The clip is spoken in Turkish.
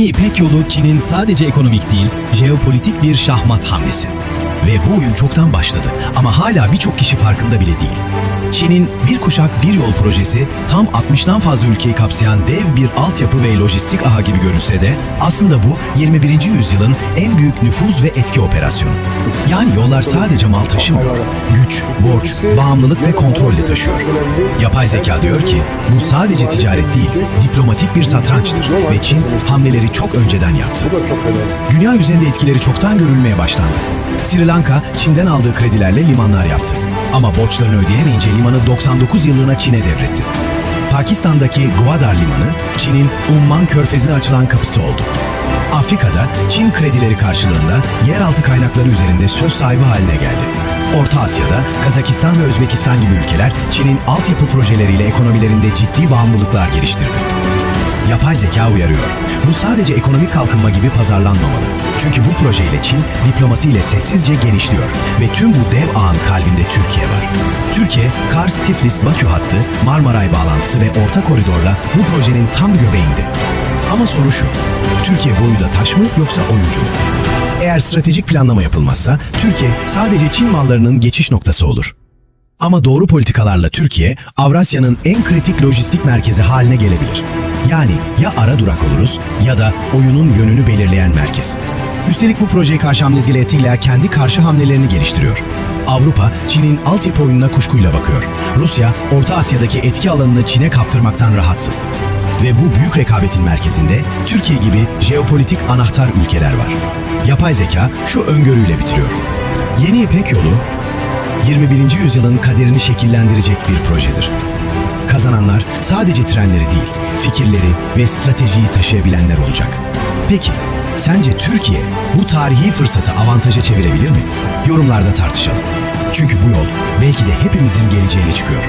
Yeni İpek Yolu Çin'in sadece ekonomik değil, jeopolitik bir şahmat hamlesi. Ve bu oyun çoktan başladı ama hala birçok kişi farkında bile değil. Çin'in bir kuşak bir yol projesi tam 60'tan fazla ülkeyi kapsayan dev bir altyapı ve lojistik ağı gibi görünse de aslında bu 21. yüzyılın en büyük nüfuz ve etki operasyonu. Yani yollar sadece mal taşımıyor. Güç, borç, bağımlılık ve kontrolle taşıyor. Yapay zeka diyor ki bu sadece ticaret değil, diplomatik bir satrançtır ve Çin hamleleri çok önceden yaptı. Dünya üzerinde etkileri çoktan görülmeye başlandı. Sri Lanka, Çin'den aldığı kredilerle limanlar yaptı. Ama borçlarını ödeyemeyince limanı 99 yıllığına Çin'e devretti. Pakistan'daki Gwadar Limanı, Çin'in Umman körfezine açılan kapısı oldu. Afrika'da Çin kredileri karşılığında yeraltı kaynakları üzerinde söz sahibi haline geldi. Orta Asya'da Kazakistan ve Özbekistan gibi ülkeler Çin'in altyapı projeleriyle ekonomilerinde ciddi bağımlılıklar geliştirdi. Yapay zeka uyarıyor. Bu sadece ekonomik kalkınma gibi pazarlanmamalı. Çünkü bu projeyle Çin diplomasiyle sessizce genişliyor ve tüm bu dev ağın kalbinde Türkiye var. Türkiye, Kars-Tiflis-Bakü hattı, Marmaray bağlantısı ve orta koridorla bu projenin tam göbeğinde. Ama soru şu, Türkiye boyu da taş mı yoksa oyuncu mu? Eğer stratejik planlama yapılmazsa Türkiye sadece Çin mallarının geçiş noktası olur. Ama doğru politikalarla Türkiye, Avrasya'nın en kritik lojistik merkezi haline gelebilir. Yani ya ara durak oluruz ya da oyunun yönünü belirleyen merkez. Üstelik bu projeye karşı Hamlezgile Etiller kendi karşı hamlelerini geliştiriyor. Avrupa, Çin'in altyapı oyununa kuşkuyla bakıyor. Rusya, Orta Asya'daki etki alanını Çin'e kaptırmaktan rahatsız. Ve bu büyük rekabetin merkezinde Türkiye gibi jeopolitik anahtar ülkeler var. Yapay zeka şu öngörüyle bitiriyor. Yeni İpek yolu 21. yüzyılın kaderini şekillendirecek bir projedir. Kazananlar sadece trenleri değil, fikirleri ve stratejiyi taşıyabilenler olacak. Peki, sence Türkiye bu tarihi fırsatı avantaja çevirebilir mi? Yorumlarda tartışalım. Çünkü bu yol belki de hepimizin geleceğini çıkıyor.